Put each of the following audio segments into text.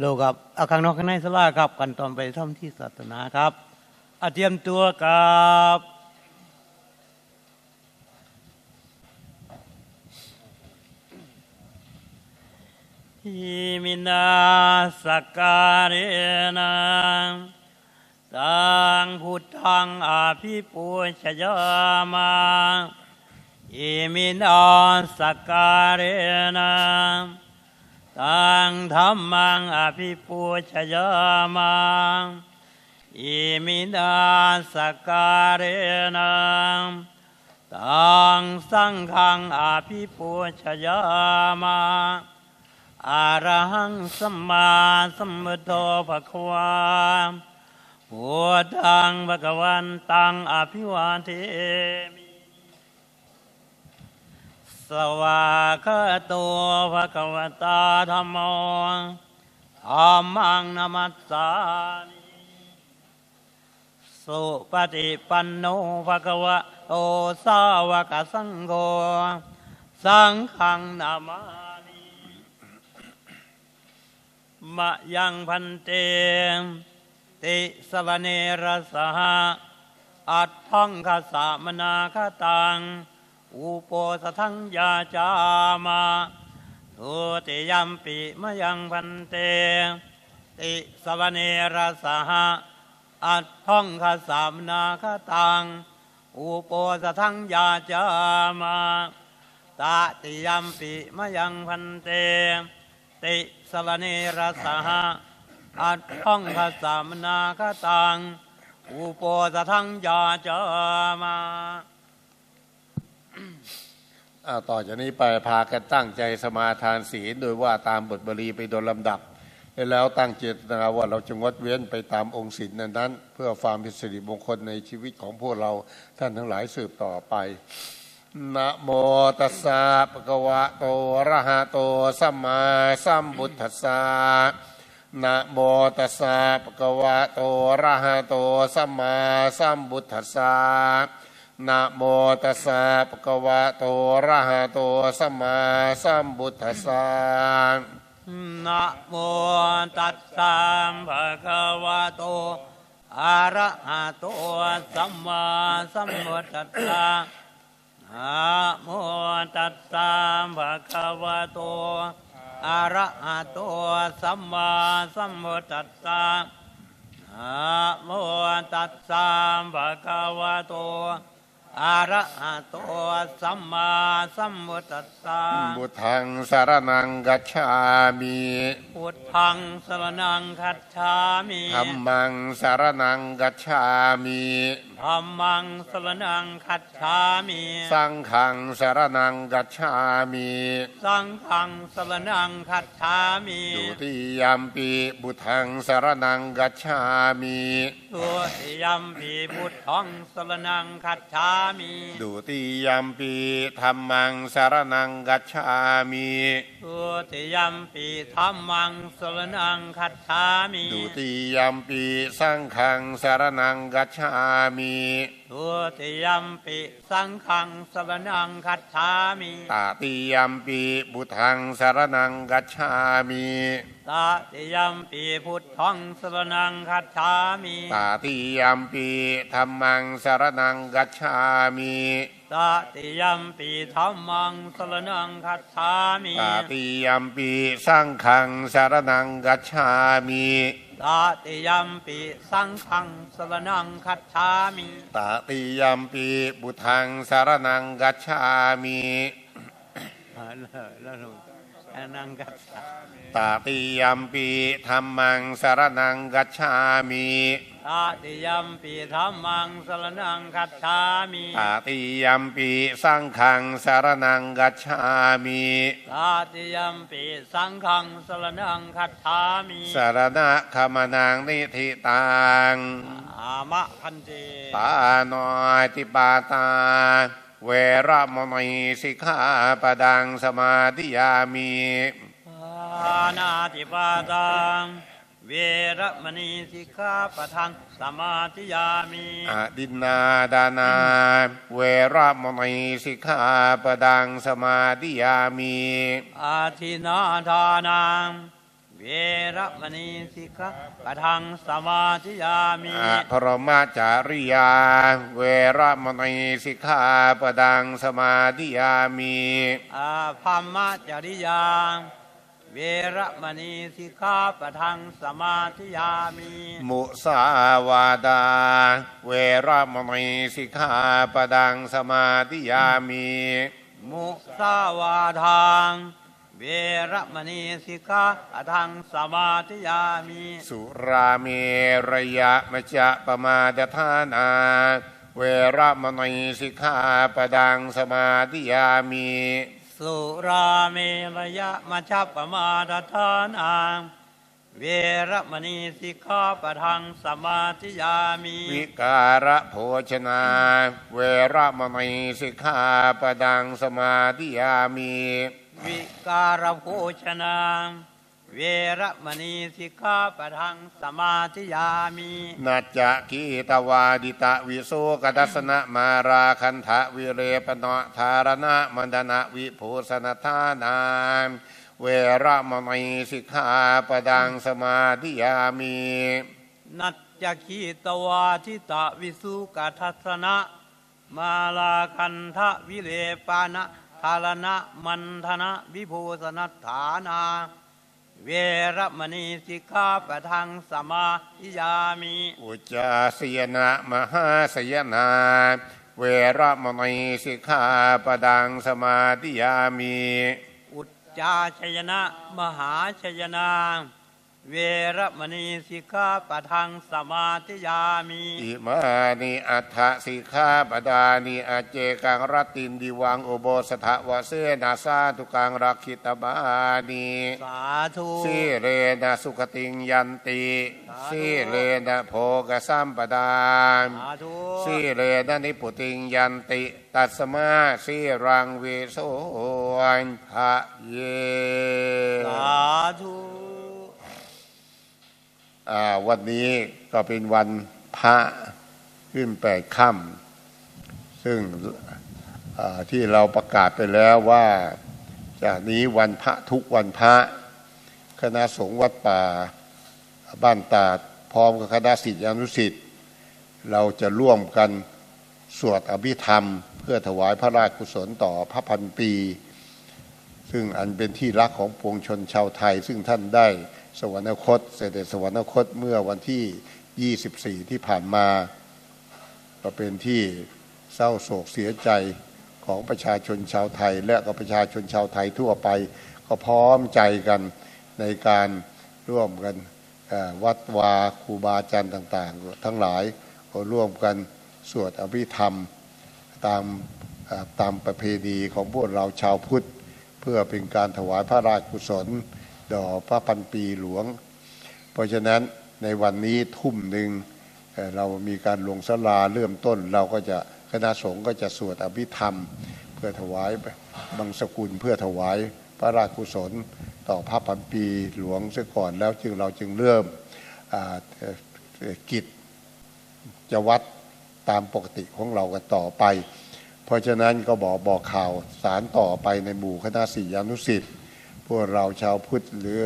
โลกับเอาข้างนอกข้างในสลาครับกันตอนไปท่องที่ศาสนาครับอาเตรียมตัวกับอิมินาสกการเนะตังพุทธังอาภิปุชยามาอิมินาสกการเนะ ตังธรรมังอภิปูชยามังอิมินาสการเรนังตังสังฆังอภิปูชยามังอะระหังสัมมาสัมพุทโธภควาพุทธังภะคะวันตังอภิวาเทมิ สวากาตัวภะคะวตาธรรมโมธรรมังนามัสสามิสุปฏิปันโนภะคะวะโตสาวกสังโฆสังฆังนามามิมะยังพันเตติสวเนรสหะอัตถังคสามนาคตัง อุโปสทังยาจามาทุติยัมปิมะยังพันเต ติสวเนรสหะอัตท่องคาสามนาคตัง อุโปสทังยาจามาตติยัมปิมะยังพันเต ติสวเนรสหะอัตท่องคาสามนาคตัง อุโปสทังยาจามา อาต่อจากนี้ไปพากันตั้งใจสมาทานศีลโดยว่าตามบทบาลีไปโดยลำดับ แล้วตั้งเจตนาว่าเราจะงดเว้นไปตามองค์ศีลนั้น เพื่อความเป็นสิริมงคลในชีวิตของพวกเราท่านทั้งหลายสืบต่อไปนะโมตัสสะปะคะวะโตระหะโตสัมมาสัมพุทธัสสะนะโมตัสสะปะคะวะโตระหะโตสัมมาสัมพุทธัสสะ นะโมตัสสะปะคะวะโตอะระหะโตสัมมาสัมพุทธัสสะนะโมตัสสะภะคะวะโตอะระหะโตสัมมาสัมพุทธัสสะนะโมตัสสะภะคะวะโตอะระหะโตสัมมาสัมพุทธัสสะนะโมตัสสะภะคะวะโต อะระหะโตสัมมาสัมพุทธัสสะบุทังสารนังกัจฉามิพุทธังสรนังคัจฉามิธัมมังสารนังกัจฉามิ ธัมมังสรนังคัจฉามิสังฆังสารนังกัจฉามิสังฆังสรนังคัจฉามิดุติยามปีบุทังสารนังกัจฉามิตุติยัมปีพุทธังสรนังคัจฉามิดุติยามปีธัมมังสารนังกัจฉามิตุติยัมปีธัมมังสรนังคัจฉามิดุติยามปีสังฆังสารนังกัจฉามิตุติยัมปีสังฆังสรนังคัจฉามิตาติยามปีบุทังสารนังกัจฉามิตติยัมปีพุทธังสรนังคัจฉามิตาติยามปีธัมมังสรนังกัจฉามิตติยัมปีธัมมังสรนังคัจฉามิตาติยามปีสังฆังสรนังกัจฉามิ ตติยัมปีสังฆังสรนังคัจฉามิตาติยามปีบุทังสารนังกัจฉามิแล้วห นูนังคัจฉาตาติยามปีธัมมังสารนังกัจฉามิตติยัมปีธัมมังสรนังคัจฉามิตาติยามปีสังฆังสารนังกัจฉามิตติยัมปีสังฆังสรนังคัจฉามิสารณะขมนังนิธิตังอามะพันเตปานอยติปาตา เวระมณีสิกขาปดังสมาธิยามิปานาติปาตังเวระมณีสิกขาปะทังสมาธิยามิอดินนาดานา เวระมณีสิกขาปดังสมาธิยามิอาทินาทานัง เวเวระมณีสิกขาปะทังสมาธิยามิอะพรหมาจาริยา เวระมณีสิกขาปดังสมาธิยามีอาพัมมจริยา เวระมณีสิกขาปะทังสมาธิยามิมุสาวาดา เวระมณีสิกขาปดังสมาธิยามีมุสาวาทาง เวระมณีสิกขาปะทังสมาธิยามิสุราเมระยะมะจะปมาดทานา เวระมณีสิกขาปดังสมาธิยามีสุราเมรยะมัชฌปมาทฐานังเวระมณีสิกขาปะทังสมาธิยามิวิการะโภชนา เวระมณีสิกขาปดังสมาธิยามี วิการโภชนา เวระมณีสิกขาปะทังสมาธิยามินัจจะกีตวาดิตะวิโสกดัสนะมาราคันทะวิเรปนะธารณะมันดนะวิภูสนทานามเวระมณีสิกขาปดังสมาธิยามีนัจจคีตวาทิตะวิสุกัทัสนะ มาลาคันทะวิเลปานะ ทารณะมันธนะวิภูสนัฏฐานา เวระมณีสิกขาปะทังสมาธิยามิอุจจาสยนะมหาสยนาเวระมณีสิกขาปดังสมาธิยามีอุจจาชยนะ มหาชยนา เวระมณีสิกขาปะทังสมาธิยามิอิมานิอัฏฐสิกขาปดานิอาเจกังรัตตินดิวังอุโบสถวเสนาสาทุกังรักขิตบานีสาธุสิเรนะสุขติงยันติสิเรนะโภกสัมปดานสาธุสิเรนะนิพุติงยันติ ตัสมาสิรังเวโสนภะเยสาธุอ่า วันนี้ก็เป็นวันพระขึ้นแปดค่ำซึ่งที่เราประกาศไปแล้วว่าจากนี้วันพระทุกวันพระ คณะสงฆ์วัดป่าบ้านตาดพร้อมกับคณะสิทธิอนุสิทธิ์เราจะร่วมกันสวดอภิธรรม เพื่อถวายพระราชกุศลต่อพระพันปี ซึ่งอันเป็นที่รักของปวงชนชาวไทย ซึ่งท่านได้ สวรรคต เสด็จสวรรคตเมื่อวันที่ 24 ที่ผ่านมาก็เป็นที่เศร้าโศกเสียใจของประชาชนชาวไทย และก็ประชาชนชาวไทยทั่วไป ก็พร้อมใจกันในการร่วมกันวัดวาครูบาอาจารย์ต่างๆ ทั้งหลายก็ร่วมกันสวดอภิธรรมตามตามประเพณีของพวกเราชาวพุทธ เพื่อเป็นการถวายพระราชกุศล ดอพระพันปีหลวง เพราะฉะนั้นในวันนี้ทุ่มหนึ่งเรามีการลงสลาเริ่มต้น เราก็จะคณะสงฆ์ก็จะสวดอภิธรรม เพื่อถวายบังสกุลเพื่อถวายพระราชกุศล ต่อพระพันปีหลวงเสียก่อนแล้วจึงเราจึงเริ่มกิจจะวัดตามปกติของเรากันต่อไป เพราะฉะนั้นก็บอกบอกข่าวสารต่อไปในหมู่คณะศิษยานุสิษย์ พวกเราชาวพุทธหรือ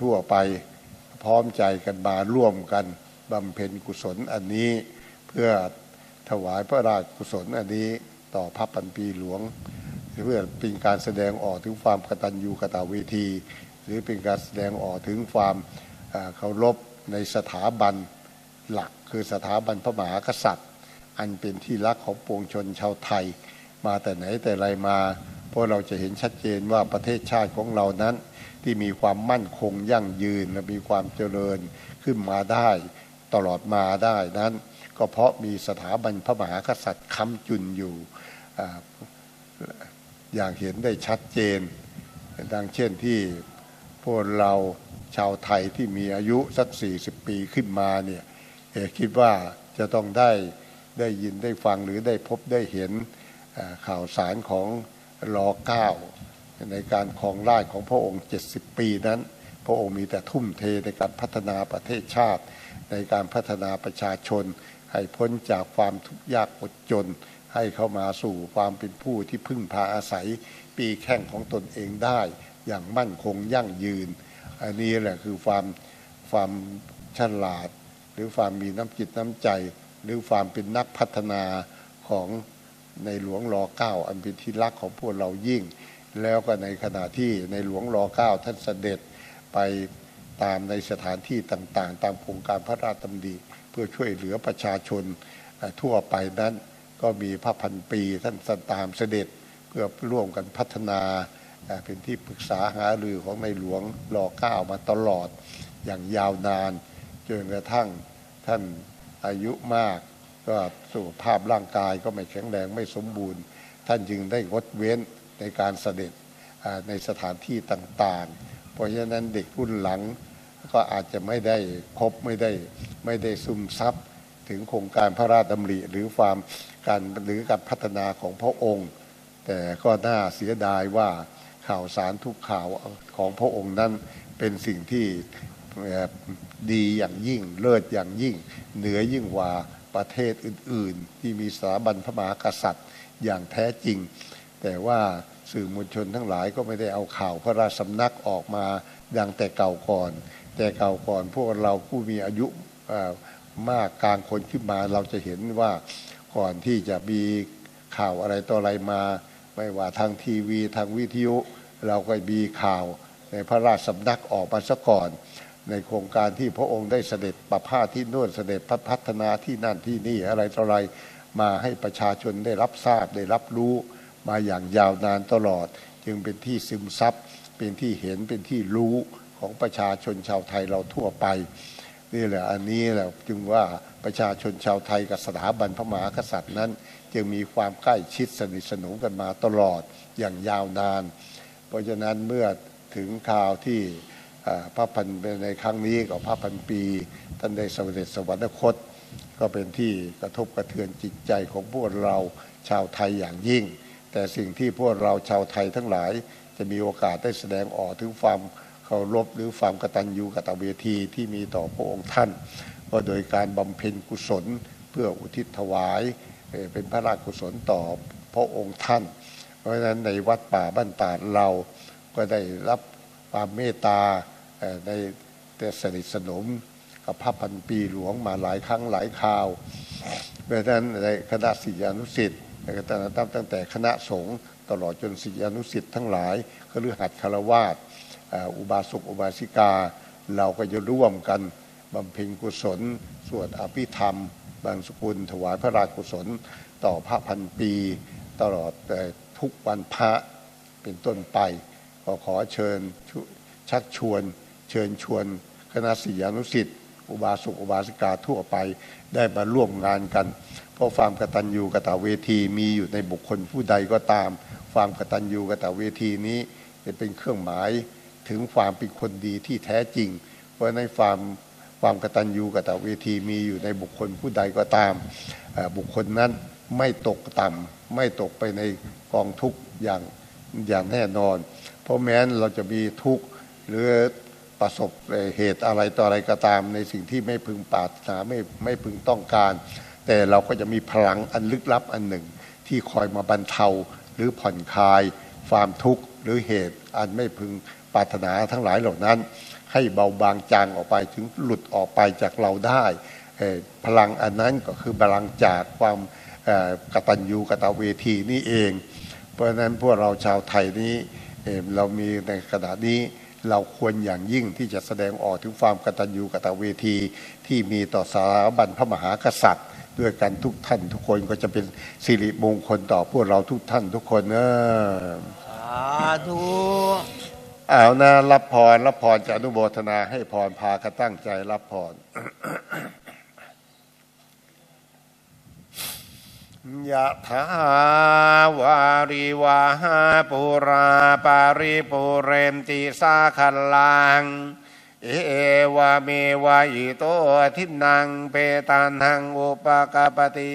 ทั่วไปพร้อมใจกันมาร่วมกันบำเพ็ญกุศลอันนี้ เพื่อถวายพระราชกุศลอันนี้ต่อพระปันปีหลวง เพื่อเป็นการแสดงออกถึงความกตัญญูกตเวที หรือเป็นการแสดงออกถึงความเอ่อเคารพในสถาบันหลัก คือสถาบันพระมหากษัตริย์ อันเป็นที่รักของปวงชนชาวไทย มาแต่ไหนแต่ไรมา เพราะเราจะเห็นชัดเจนว่าประเทศชาติของเรานั้น ที่มีความมั่นคงยั่งยืนและมีความเจริญขึ้นมาได้ ตลอดมาได้นั้น ก็เพราะมีสถาบันพระมหากษัตริย์ค้ำจุนอยู่อ่อย่างเห็นได้ชัดเจน ดังเช่นที่พวกเราชาวไทยที่มีอายุสัก 40 ปีขึ้นมาเนี่ยเอ่อคิดว่าจะต้องได้ได้ยินได้ฟังหรือได้พบได้เห็นข่าวสารของ รอเก้าในการครองราชของพระองค์ 70 ปีนั้น พระองค์มีแต่ทุ่มเทในการพัฒนาประเทศชาติ ในการพัฒนาประชาชน ให้พ้นจากความทุกข์ยากอดจน ให้เข้ามาสู่ความเป็นผู้ที่พึ่งพาอาศัย ปีแข้งของตนเองได้ อย่างมั่นคงยั่งยืน อันนี้แหละคือความความฉลาด หรือความมีน้ำจิตน้ำใจ หรือความเป็นนักพัฒนาของ ในหลวงรอเก้าอันเป็นที่รักของพวกเรายิ่ง แล้วก็ในขณะที่ในหลวงรอเก้าท่านเสด็จไปตามในสถานที่ต่างๆ ตามโครงการพระราชดำริเพื่อช่วยเหลือประชาชนทั่วไปนั้นก็มีพระพันปีท่านตามเสด็จเพื่อร่วมกันพัฒนาเอ่อเป็นที่ปรึกษาหารือของในหลวงรอเก้ามาตลอดอย่างยาวนานจนกระทั่งท่านอายุมาก ก็สุขภาพร่างกายก็ไม่แข็งแรงไม่สมบูรณ์ ท่านจึงได้งดเว้นในการเสด็จในสถานที่ต่างๆ เพราะฉะนั้นเด็กรุ่นหลังก็อาจจะไม่ได้พบไม่ได้ไม่ได้ซึมซับถึงโครงการพระราชดำริหรือความการหรือการพัฒนาของพระองค์ แต่ก็น่าเสียดายว่าข่าวสารทุกข่าวของพระองค์นั้นเป็นสิ่งที่ดีอย่างยิ่งเลิศอย่างยิ่ง เหนือยิ่งกว่า ประเทศอื่น ๆ ที่มีสถาบันพระมหากษัตริย์อย่างแท้จริง แต่ว่าสื่อมวลชนทั้งหลายก็ไม่ได้เอาข่าวพระราชสำนักออกมาดังแต่เก่าก่อน แต่เก่าก่อนพวกเราผู้มีอายุมากกลางคนขึ้นมาเราจะเห็นว่าก่อนที่จะมีข่าวอะไรต่ออะไรมา ไม่ว่าทางทีวีทางวิทยุ เราก็มีข่าวในพระราชสำนักออกมาซะก่อน ในโครงการที่พระองค์ได้เสด็จประพาสที่น่นเสด็จพ,พัฒนาที่นั่นที่นี่อะไรต่ออะไรมาให้ประชาชนได้รับทราบได้รับรู้มาอย่างยาวนานตลอด จึงเป็นที่ซึมซับเป็นที่เห็นเป็นที่รู้ของประชาชนชาวไทยเราทั่วไป นี่แหละอันนี้แหละจึงว่าประชาชนชาวไทยกับสถาบันพระมหากษัตริย์นั้น จึงมีความใกล้ชิดสนิทสนมกันมาตลอดอย่างยาวนาน เพราะฉะนั้นเมื่อถึงข่าวที่ พระพันในครั้งนี้กับพระพันปี ท่านได้สำเร็จสวรรคต ก็เป็นที่กระทบกระเทือนจิตใจของพวกเราชาวไทยอย่างยิ่ง แต่สิ่งที่พวกเราชาวไทยทั้งหลาย จะมีโอกาสได้แสดงออกถึงความเคารพหรือความกตัญญูกตเวทีที่มีต่อพระองค์ท่าน ก็โดยการบำเพ็ญกุศลเพื่ออุทิศถวายเอ่อเป็นพระราชกุศลต่อพระองค์ท่าน เพราะฉะนั้นในวัดป่าบ้านตาดเราก็ได้รับความเมตตา เอ่อในแต่สนิทสนมกับพระพันปีหลวงมาหลายครั้งหลายคราวเพราะฉะนั้นในคณะศิษยานุศิษย์ตั้งแต่ตั้งแต่คณะสงฆ์ตลอดจนศิษยานุศิษย์ทั้งหลายคฤหัสถ์คารวาสอุบาสกอุบาสิกา เราก็จะร่วมกันบำเพ็ญกุศล สวดอภิธรรมบางสกุลถวายพระราชกุศล ต่อพระพันปี ตลอดแต่ทุกวันพระเป็นต้นไป ก็ขอเชิญชักชวน เชิญชวนคณะศิษยานุศิษย์อุบาสกอุบาสิกาทั่วไปได้มาร่วมงานกัน เพราะความกตัญญูกตเวทีมีอยู่ในบุคคลผู้ใดก็ตาม ความกตัญญูกตเวทีนี้จะเป็นเครื่องหมายถึงความเป็นคนดีที่แท้จริง เพราะในความความกตัญญูกตเวทีมีอยู่ในบุคคลผู้ใดก็ตาม บุคคลนั้นไม่ตกต่ำไม่ตกไปในกองทุกข์อย่างอย่างแน่นอน เพราะแม้นเราจะมีทุกข์หรือ ประสบเหตุอะไรต่ออะไรก็ตาม ในสิ่งที่ไม่พึงปรารถนาไม่ไม่พึงต้องการ แต่เราก็จะมีพลังอันลึกลับอันหนึ่ง ที่คอยมาบรรเทาหรือผ่อนคลาย ความทุกข์หรือเหตุอันไม่พึงปรารถนาทั้งหลายเหล่านั้น ให้เบาบางจางออกไปถึงหลุดออกไปจากเราได้พลังอันนั้นก็คือพลังจากความกตัญญูกตเวทีนี่เอง เพราะฉะนั้นพวกเราชาวไทยนี้เเรามีในขณะนี้ เราควรอย่างยิ่งที่จะแสดงออกถึงความกตัญญูกตเวที ที่มีต่อสถาบันพระมหากษัตริย์ ด้วยกันทุกท่านทุกคนก็จะเป็นสิริมงคลต่อพวกเราทุกท่านทุกคนเนอะสาธุเอานะรับพรรับพรจะอนุโมทนาให้พรพากันตั้งใจรับพร ยะถาวาริวาหาปุราปาริปุเรนติสาคัลลัง เอวาเมวะอิโตทินังเปตันหังอุปกาปติ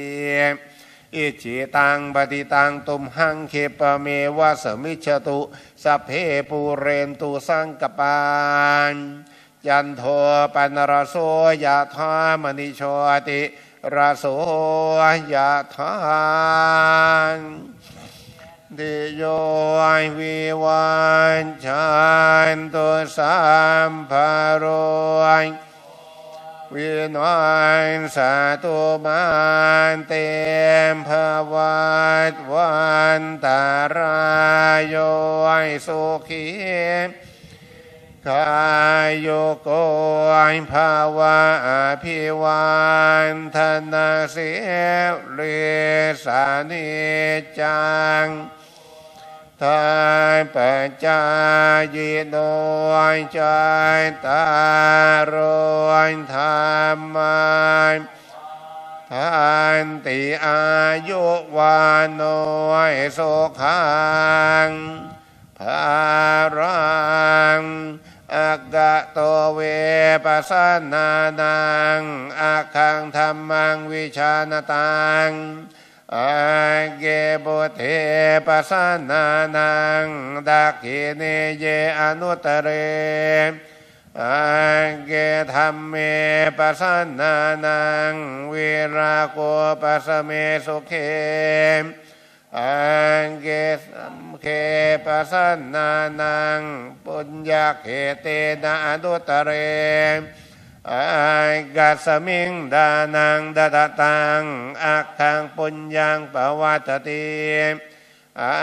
อิจิตังปฏิตังตุมหังเคปเมวะสมิจฉตุสัพเพปูเรนตุสังกปานยันโทปันรโสยะธามณิโชติ รโสยะธาติโยวิวันชันตุสัมภโรยวินวันสาตุมันเตมภวัตวันตารายโยสุขี กายโยโกยภาวะอภิวันธนาเสียเรสานิจังทายปัจจายโนใจตารอยธรรมายทานติอายุวานโนสุขังภารัง อากะโตเวปัสสนานังอาคังธรรมังวิชานตังอาเกบุเทปัสสนานังดักขิเนเยอนุตเรอาเกธรรมเมปัสสนานังวิราโกปัสสเมสุเข อาเกสัมเคปัสสนานัง ปุญญาเขเตนะอนุตเรอากัสมิงดานังดาดตังอาคังปุญญังปวัตติอา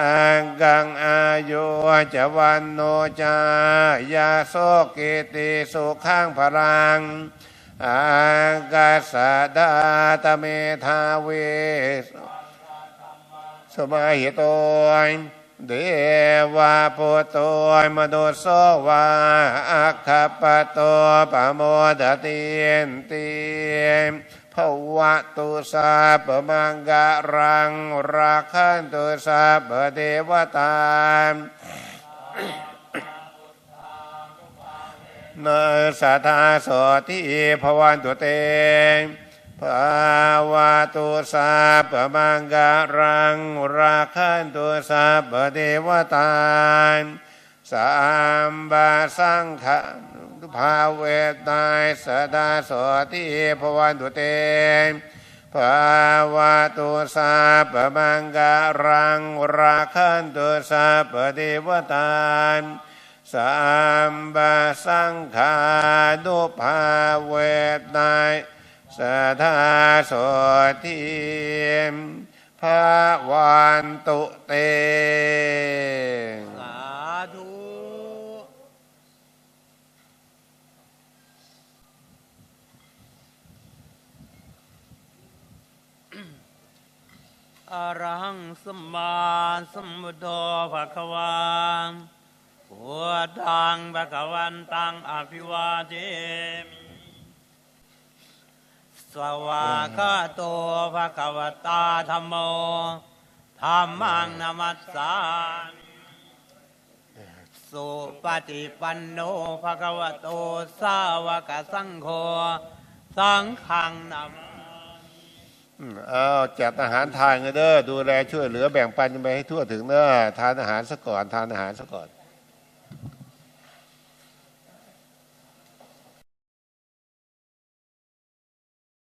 กังอายุจวันโนจายาโสกิติสุขังพลังอากัสดาตเมทาเวส สมัยโตยเดวาปุตโตยมนุสโสวาอัคคปโตปโมดตินติภวะตุสาปมังกรังราคันตุสาปเทวตานสัทธาโสติภวันตุเต ภาวะตุสาปมังกะรังราคันตุสาปเทวตาสัมบาสังฆะภาเวตายสดาโสติภวันตุเตภาวะตุสาปมังกะรังราคันตุสาปเทวตาสัมบาสังขานุภาเวทนาย สทาโสทิมภาวันตุเต สาธุ อรหังสมมาสมพุทโธภะคะวาพุทธังภะคะวันตังอภิวาเทมิ สวากาโตภะคะวตาธัมโมธัมมังนามัสสามิสุปฏิปันโนภะคะวะโตสาวกสังโฆสังฆังนามอืมเอาจัดอาหารทานกันเด้อดูแลช่วยเหลือแบ่งปันกันไปให้ทั่วถึงเด้อทานอาหารซะก่อนทานอาหารซะก่อน